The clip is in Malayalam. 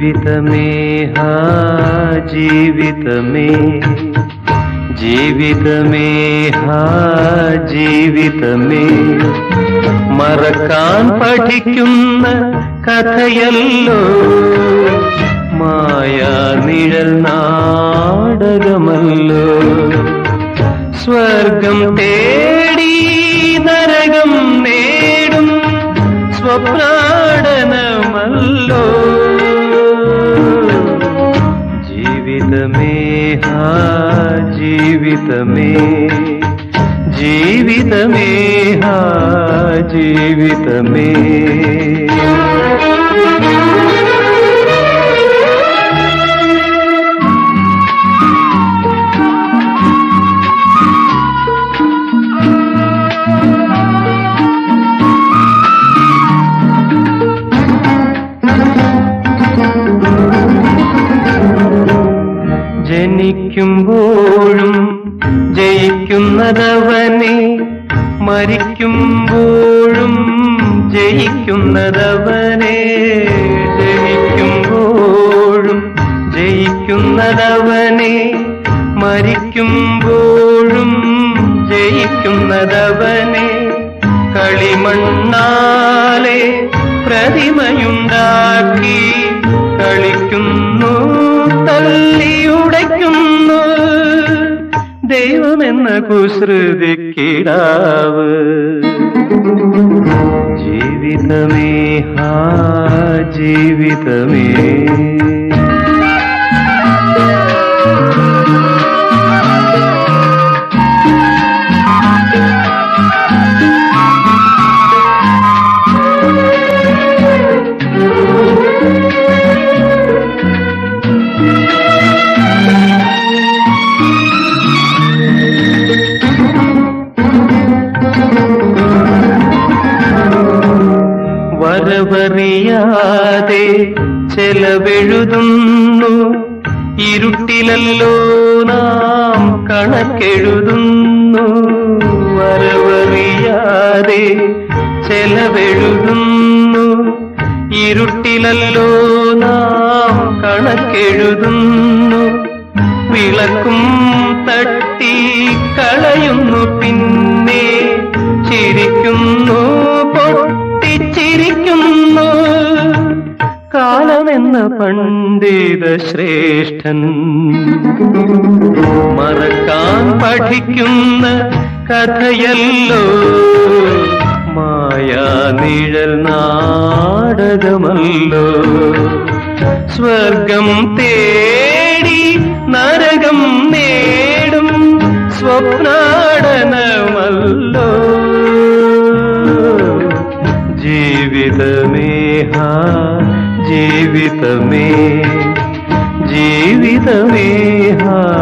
ജീവിതമേ ഹാ ജീവിതമേ. ജീവിതമേ ഹാ ജീവിതമേ. മറക്കാൻ പഠിക്കുന്ന കഥയല്ലോ. മായാ നിഴൽ നാടകമല്ലോ. സ്വർഗം തേടി നരകം നേടും. സ്വപ്രാടനമല്ലോ ജീവിതമേ ഹാ ജീവിതമേ ജീവിതമേ ജയിക്കുന്നതവനെ മരിക്കുമ്പോഴും ജയിക്കുന്നതവനെ ജയിക്കുമ്പോഴും ജയിക്കുന്നതവനെ മരിക്കുമ്പോഴും ജയിക്കുന്നതവനെ. കളിമണ്ണാലെ പ്രതിമയുണ്ടാക്കി ദൈവമെന്ന കുസൃതിക്കിടാവ് ജീവിതമേ ഹാ ജീവിതമേ. വരവറിയാതെ ചെലവെഴുതുന്നു. ഇരുട്ടിലല്ലോ നാം കണക്കെഴുതുന്നു. വരവറിയാതെ ചെലവെഴുതുന്നു. ഇരുട്ടിലല്ലോ നാം കണക്കെഴുതുന്നു. വിളക്കും തട്ടി കളയുന്നു പിന്നെ കാലമെന്ന പണ്ഡിത ശ്രേഷ്ഠൻ. മറക്കാൻ പഠിക്കുന്ന കഥയല്ലോ. മായാനിഴൽ നാടകമല്ലോ. സ്വർഗം തേടി നരകം നേടും. സ്വപ്നാടനമല്ലോ ജീവിതമേ ഹാ ജീവിതമേ ജീവിതമേ ഹാ ജീവിതമേ